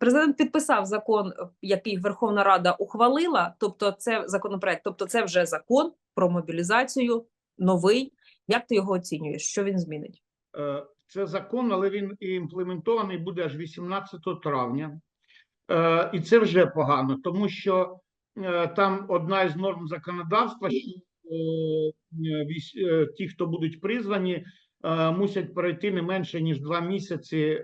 президент підписав закон, е, який Верховна Рада ухвалила. Тобто, це законопроект, тобто, це вже закон про мобілізацію, новий. Як ти його оцінюєш? Що він змінить? Е, Це закон, але він імплементований буде аж 18 травня. Е, І це вже погано, тому що там одна із норм законодавства, що ті, хто будуть призвані, мусять пройти не менше ніж два місяці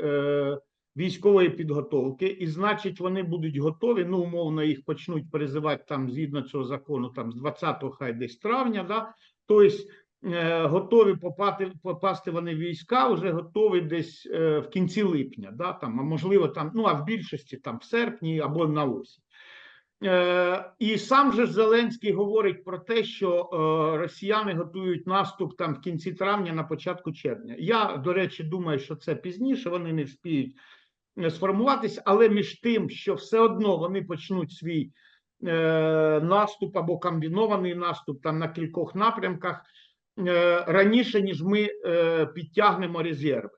військової підготовки, і значить, вони будуть готові. Ну, умовно, їх почнуть призивати там згідно цього закону, там з 20-го хай десь травня, да? тобто е, готові попати, попасти вони в війська, вже готові десь е, в кінці липня, да, там, а можливо, там, ну а в більшості там в серпні або на осінь. Е, і сам же Зеленський говорить про те, що е, росіяни готують наступ там в кінці травня, на початку червня. Я, до речі, думаю, що це пізніше, вони не вспіють сформуватись, але між тим, що все одно вони почнуть свій е, наступ або комбінований наступ там на кількох напрямках е, раніше, ніж ми е, підтягнемо резерви.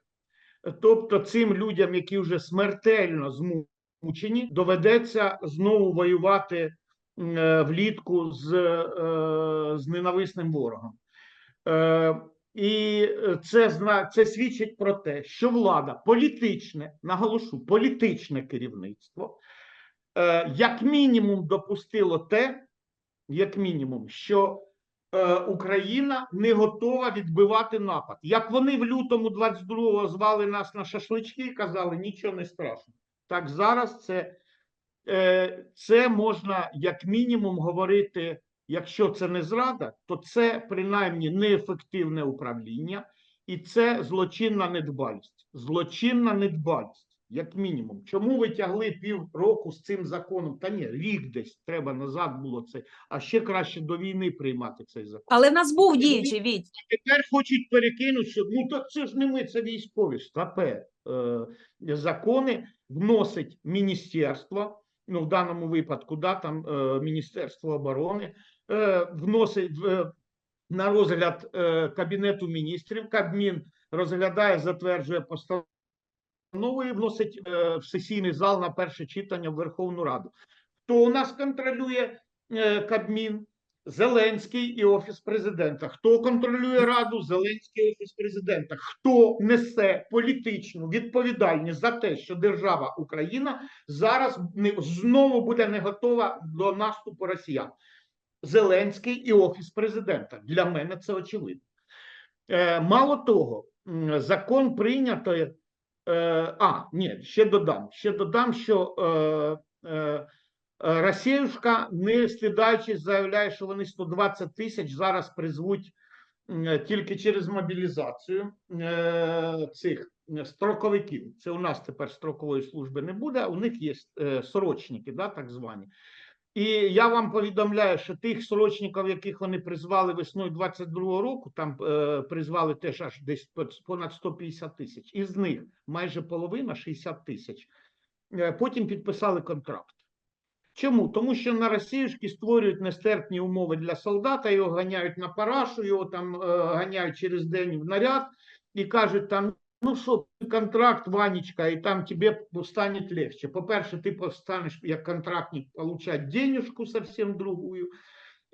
Тобто цим людям, які вже смертельно змучені, доведеться знову воювати е, влітку з, е, з ненависним ворогом. Е, І це, зна- це свідчить про те, що влада політичне, наголошу, політичне керівництво, е, як мінімум допустило те, як мінімум, що е, Україна не готова відбивати напад. Як вони в лютому 22-го звали нас на шашлички і казали, нічого не страшно. Так зараз це, е, це можна як мінімум говорити, якщо це не зрада, то це принаймні неефективне управління і це злочинна недбалість. Злочинна недбалість. Як мінімум, чому ви тягли півроку з цим законом? Та ні, рік десь треба назад було це, а ще краще до війни приймати цей закон. Але в нас був діючий Віть. Тепер хочуть перекинути, що ну так це ж не ми, це військові. Стапе е, закони вносить міністерство, ну в даному випадку, да, там е, Міністерство оборони, вносить е, на розгляд е, Кабінету міністрів. Кабмін розглядає, затверджує постанову і вносить е, в сесійний зал на перше читання в Верховну Раду. Хто у нас контролює Кабмін? Зеленський і Офіс президента. Хто контролює Раду? Зеленський і Офіс президента. Хто несе політичну відповідальність за те, що держава Україна зараз знову буде не готова до наступу росіян? Зеленський і Офіс президента. Для мене це очевидно. Е, мало того, закон прийнято. Е, а, ні, ще додам. Ще додам, що е, Росіюшка, не стидаючись, заявляє, що вони 120 тисяч зараз призвуть тільки через мобілізацію цих строковиків. Це у нас тепер строкової служби не буде, у них є срочники, да, так звані. І я вам повідомляю, що тих срочників, яких вони призвали весною 22-го року, там е, призвали теж аж десь по- понад 150 тисяч. Із них майже половина 60 тисяч. Е, потім підписали контракт. Чому? Тому що на Росіюшки створюють нестерпні умови для солдата, його ганяють на парашу, його там е, ганяють через день в наряд і кажуть там, ну що, контракт, Ванечка, і там тебе стане легче. По-перше, ти станеш як контрактник получать денежку совсем другую,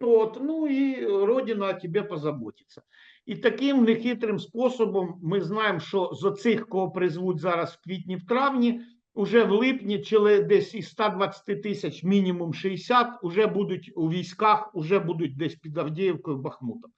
от, ну і Родина о тебе позаботиться. І таким нехитрим способом ми знаємо, що з оцих, кого призвуть зараз в квітні, в травні, Уже в липні, чи десь із 120 тисяч, мінімум 60, уже будуть у військах, уже будуть десь під Авдіївкою, Бахмутом.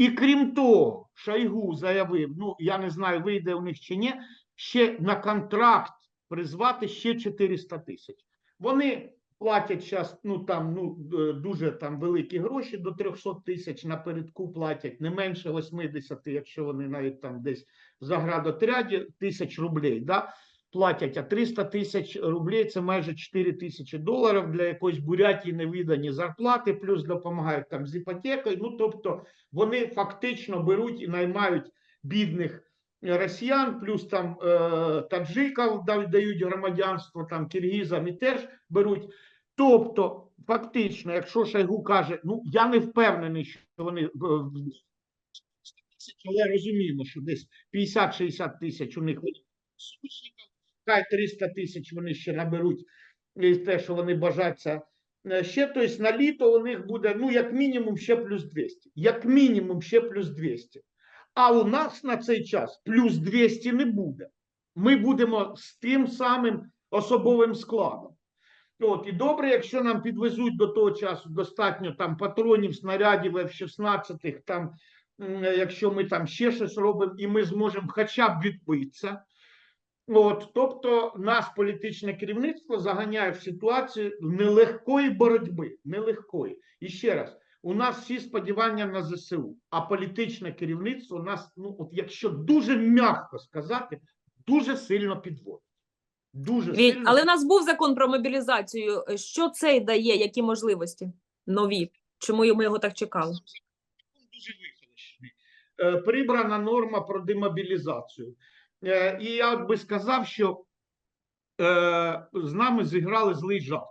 І крім того, Шойгу заявив: ну я не знаю, вийде у них чи ні, ще на контракт призвати ще 400 тисяч. Вони платять зараз, ну там ну дуже там великі гроші до 300 тисяч напередку платять не менше 80, якщо вони навіть там десь в заградотряді тисяч рублей. Да? Платять, а 300 тисяч рублей це майже 4 тисячі доларів для якоїсь бурятії невидані зарплати, плюс допомагають там з іпотекою. Ну тобто вони фактично беруть і наймають бідних росіян, плюс там е, таджиків дають громадянство, там киргізам і теж беруть. Тобто, фактично, якщо Шойгу каже, ну я не впевнений, що вони е, але розуміємо, що десь 50-60 тисяч у них срочників, хай 300 тисяч вони ще наберуть, і те, що вони бажаться е, ще, тобто на літо у них буде, ну, як мінімум, ще плюс 200. Як мінімум, ще плюс 200. А у нас на цей час плюс 200 не буде. Ми будемо з тим самим особовим складом. От, і добре, якщо нам підвезуть до того часу достатньо там патронів, снарядів F-16, там, якщо ми там ще щось робимо, і ми зможемо хоча б відбитися. От, тобто нас політичне керівництво заганяє в ситуацію нелегкої боротьби. Нелегкої. І ще раз, у нас всі сподівання на ЗСУ, а політичне керівництво нас, ну от якщо дуже м'яко сказати, дуже сильно підводить. Дуже Віть, сильно. але в нас був закон про мобілізацію. Що цей дає? Які можливості нові? Чому ми його так чекали? Дуже вихолощений. Прибрана норма про демобілізацію. Е, І я би сказав, що е, з нами зіграли злий жарт.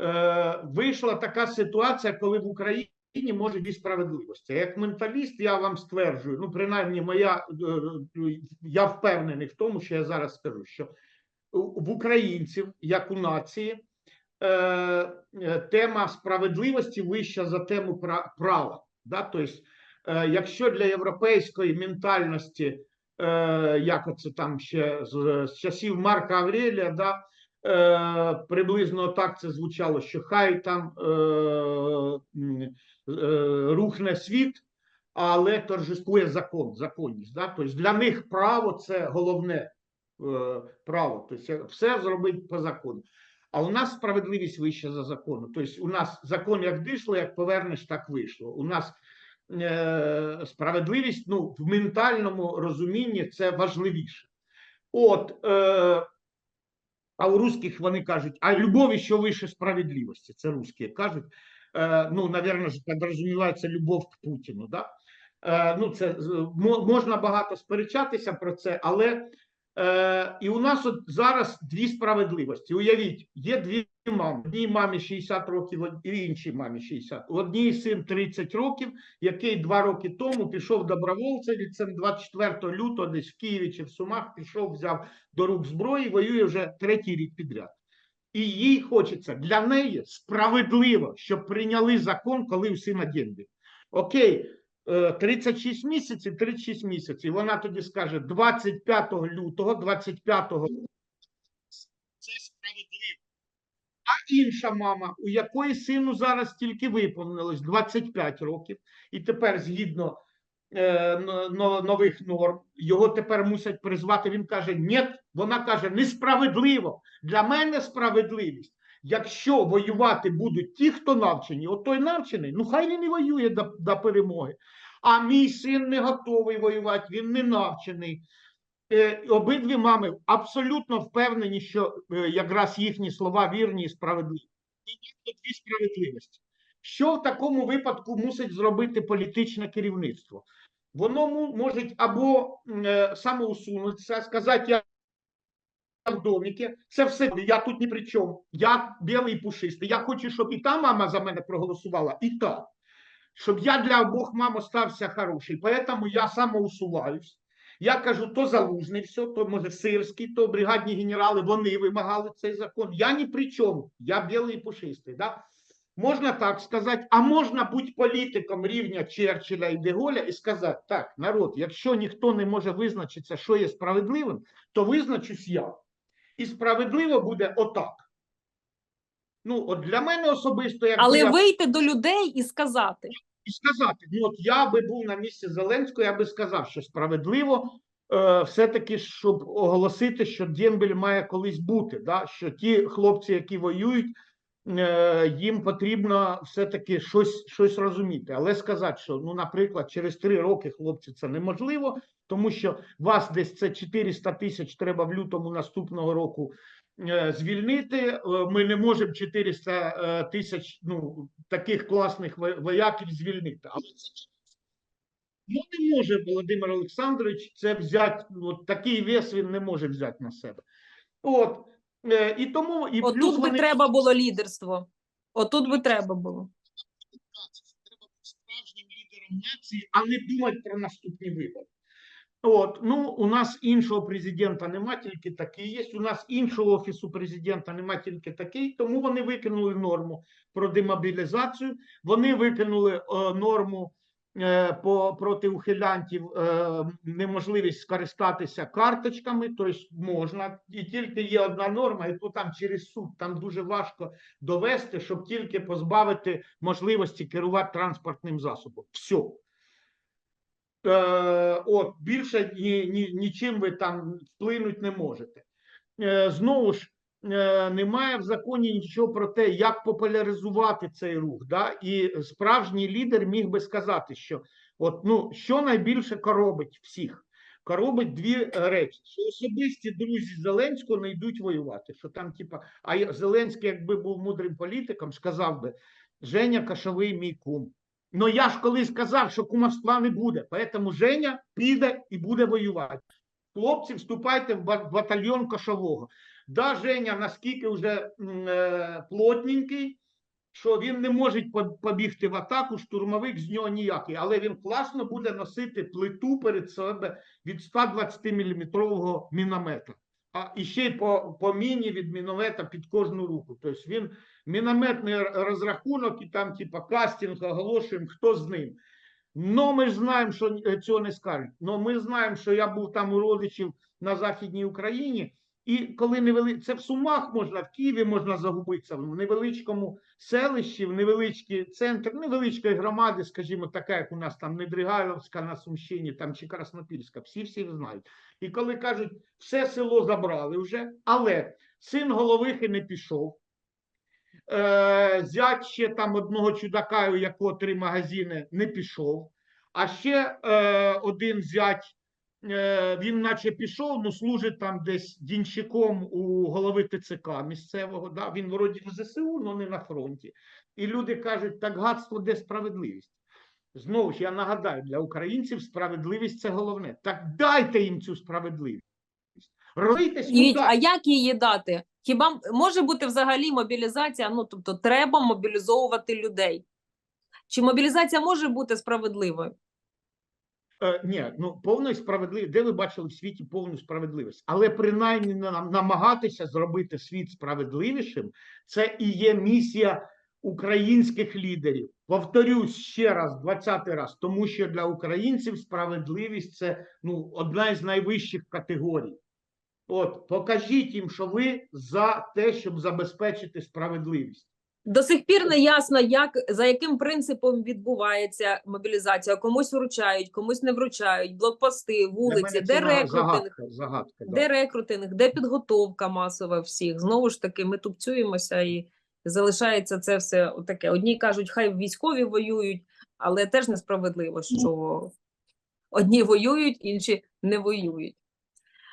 Е, Вийшла така ситуація, коли в Україні може бути справедливість. Як менталіст, я вам стверджую, ну, принаймні, моя, я впевнений в тому, що я зараз скажу, що в українців, як у нації, тема справедливості вища за тему права. Тобто, якщо для європейської ментальності, як це там ще з, з часів Марка Аврелія, да, е, приблизно так це звучало, що хай там е, е, рухне світ, але торжествує закон, законність. Да? Тобто для них право це головне е, право, тобто все зробити по закону. А у нас справедливість вища за закону. Тобто у нас закон як дійшло, як повернеш, так вийшло. У нас е, справедливість ну, в ментальному розумінні це важливіше. От, е, а у русських вони кажуть, а любові, що вище справедливості. Це русські кажуть. Е, ну, навірно, ж підрозумівається любов к Путіну. Да? Е, ну, це можна багато сперечатися про це, але Е, і у нас от зараз дві справедливості. Уявіть, є дві мами. Одній мамі 60 років, і іншій мамі 60. У одній син 30 років, який два роки тому пішов добровольцем, і це 24 лютого десь в Києві чи в Сумах пішов, взяв до рук зброї, воює вже третій рік підряд. І їй хочеться для неї справедливо, щоб прийняли закон, коли у сина дембі. Окей, 36 місяців, 36 місяців. Вона тоді скаже 25 лютого, 25 це справедливо. А інша мама, у якої сину зараз тільки виповнилось 25 років, і тепер згідно е, но- но- нових норм, його тепер мусять призвати. Він каже: ні, вона каже, несправедливо. Для мене справедливість. Якщо воювати будуть ті, хто навчені, от той навчений, ну хай він і воює до, до перемоги. А мій син не готовий воювати, він не навчений. Е, обидві мами абсолютно впевнені, що е, якраз їхні слова вірні і справедливі. І дві справедливості. Що в такому випадку мусить зробити політичне керівництво? Воно може або е, самоусунутися, сказати, я в доміки, це все, я тут ні при чому. Я білий пушистий. Я хочу, щоб і та мама за мене проголосувала, і та. Щоб я для обох мам остався хороший. Поэтому я самоусуваюсь. Я кажу, то залужний все, то може сирський, то бригадні генерали, вони вимагали цей закон. Я ні при чому. Я білий пушистий. Да? Можна так сказати, а можна бути політиком рівня Черчилля і Деголя і сказати: так, народ, якщо ніхто не може визначитися, що є справедливим, то визначусь я. І справедливо буде отак. Ну, от для мене особисто, як Але я вийти до людей і сказати. і сказати: ну от я би був на місці Зеленського, я би сказав, що справедливо е, все-таки, щоб оголосити, що Дембель має колись бути. Да? Що ті хлопці, які воюють, їм потрібно все-таки щось, щось розуміти. Але сказати, що, ну, наприклад, через три роки хлопці це неможливо, тому що вас десь це 400 тисяч треба в лютому наступного року е, звільнити. Е, Ми не можемо 400 е, тисяч ну, таких класних вояків звільнити. Але ну, не може Володимир Олександрович це взяти. От такий вес він не може взяти на себе. От е, і тому і плюс Отут би вони треба було лідерство. Отут би треба було. треба бути справжнім лідером нації, а не думати про наступні вибори. От, ну, у нас іншого президента нема, тільки такий є. У нас іншого офісу президента нема, тільки такий. Тому вони викинули норму про демобілізацію. Вони викинули е, норму по проти ухилянтів е, неможливість скористатися карточками, тобто можна, і тільки є одна норма, і то там через суд там дуже важко довести, щоб тільки позбавити можливості керувати транспортним засобом. Все. Е, от, більше ні, ні, нічим ви там вплинути не можете. Е, знову ж, е, немає в законі нічого про те, як популяризувати цей рух. Да? І справжній лідер міг би сказати, що от, ну, що найбільше коробить всіх. Коробить дві е, речі: що особисті друзі Зеленського не йдуть воювати. Що там, типа, а Зеленський, якби був мудрим політиком, сказав би: Женя Кашовий мій кум. Ну я ж колись казав, що кумовства не буде, поэтому Женя піде і буде воювати. Хлопці, вступайте в батальйон кошового. Да, Женя наскільки вже е, плотненький, що він не може побігти в атаку, штурмовик з нього ніякий, але він класно буде носити плиту перед себе від 120 мм міномета. А і ще й по, по міні від міномета під кожну руку. Тобто він мінометний розрахунок і там, типа, кастинг оголошуємо, хто з ним. Ну, ми ж знаємо, що е, цього не скажуть. Ну, ми знаємо, що я був там у родичів на Західній Україні, і коли невели... це в Сумах можна, в Києві можна загубитися, в невеличкому селищі, в невеличкий центр, невеличкої громади, скажімо, така, як у нас там Недригайловська на Сумщині там, чи Краснопільська, всі всі знають. І коли кажуть, все село забрали вже, але син головихи не пішов. Е, зять ще там одного чудака, у якого три магазини, не пішов. А ще е, один зять, він наче пішов, ну служить там десь дінщиком у голови ТЦК місцевого. Да? Він вроді в ЗСУ, але не на фронті. І люди кажуть, так гадство, де справедливість? Знову ж я нагадаю, для українців справедливість це головне. Так дайте їм цю справедливість. Ройтесь Івіть, а як її дати? Хіба може бути взагалі мобілізація? Ну тобто, треба мобілізовувати людей. Чи мобілізація може бути справедливою? Е, ні, ну повної справедливість. Де ви бачили в світі повну справедливість? Але принаймні нам- намагатися зробити світ справедливішим, це і є місія українських лідерів. Повторюсь ще раз, 20 раз, тому що для українців справедливість це ну одна із найвищих категорій. От покажіть їм, що ви за те, щоб забезпечити справедливість. До сих пір не ясно, як за яким принципом відбувається мобілізація. Комусь вручають, комусь не вручають, блокпости, вулиці, де рекрутинг, загадка, загадка, да. де рекрутинг, де підготовка масова всіх. Знову ж таки, ми тупцюємося і залишається це все таке. Одні кажуть, хай військові воюють, але теж несправедливо, що одні воюють, інші не воюють.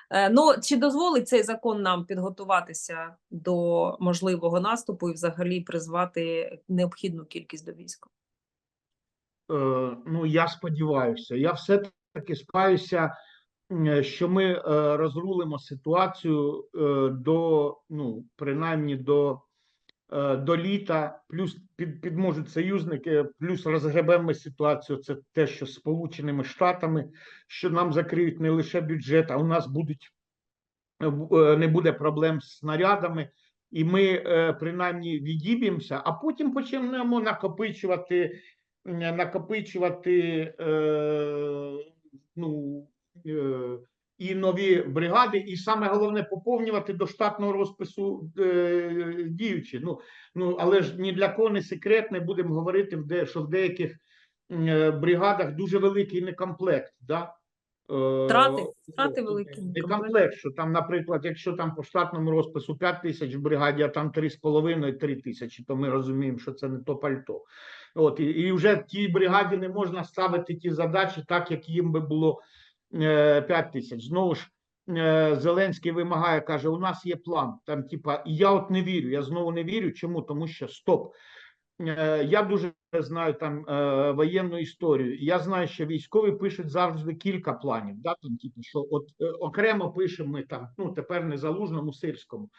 Е, Ну, чи дозволить цей закон нам підготуватися до можливого наступу і взагалі призвати необхідну кількість до війська? Е, ну, я сподіваюся, я все-таки сподіваюся, що ми е, розрулимо ситуацію е, до, ну, принаймні до, до літа, плюс під, підможуть союзники, плюс розгребемо ситуацію. Це те, що з Сполученими Штатами, що нам закриють не лише бюджет, а у нас будуть е, е, не буде проблем з снарядами. І ми е, принаймні відіб'ємося, а потім почнемо накопичувати накопичувати е, ну, е, і нові бригади, і саме головне поповнювати до штатного розпису е, діючі. Ну, ну, але ж ні для кого не секрет, не будемо говорити, де, що в деяких е, бригадах дуже великий некомплект. Да? Е, втрати ну, великі, Не комплект, що там, наприклад, якщо там по штатному розпису 5 тисяч в бригаді, а там 3,5-3 тисячі, то ми розуміємо, що це не то пальто. От, і, і вже тій бригаді не можна ставити ті задачі так, як їм би було 5 тисяч. Знову ж е, Зеленський вимагає, каже: у нас є план. Там, типа, і я от не вірю. Я знову не вірю. Чому? Тому що стоп. Е, Я дуже знаю там е, воєнну історію. Я знаю, що військові пишуть завжди кілька планів. Да? Там, типу, що от е, окремо пишемо ми там, ну тепер не залужному сирському.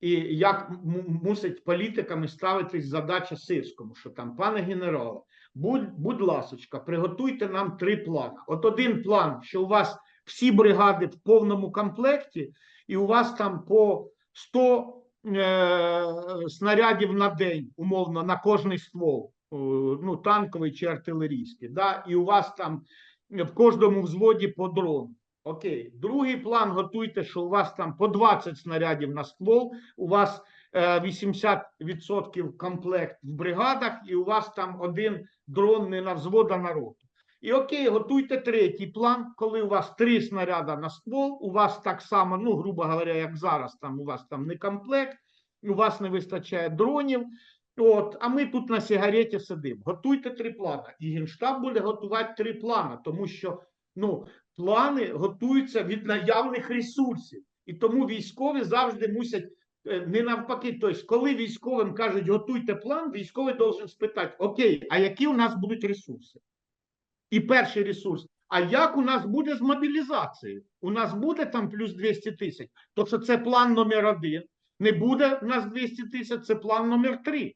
І як мусить політиками ставитись задача сирському, що там, пане генерале, будь, будь ласочка, приготуйте нам три плани. От один план, що у вас всі бригади в повному комплекті, і у вас там по 100 е, снарядів на день, умовно, на кожний ствол, е, ну, танковий чи артилерійський, да? і у вас там в кожному взводі по дрону. Окей, другий план готуйте, що у вас там по 20 снарядів на ствол, у вас 80% комплект в бригадах, і у вас там один дрон не на взвод, а на роту. І окей, готуйте третій план, коли у вас три снаряда на ствол, у вас так само, ну, грубо говоря, як зараз, там у вас там не комплект, у вас не вистачає дронів. От, а ми тут на сигареті сидимо. Готуйте три плани. І Генштаб буде готувати три плани, тому що ну, плани готуються від наявних ресурсів. І тому військові завжди мусять е, не навпаки. Тобто, коли військовим кажуть, готуйте план, військовий должен спитати: Окей, а які у нас будуть ресурси? І перший ресурс. А як у нас буде з мобілізацією? У нас буде там плюс 200 тисяч. То що це план номер один. Не буде у нас 200 тисяч, це план номер три.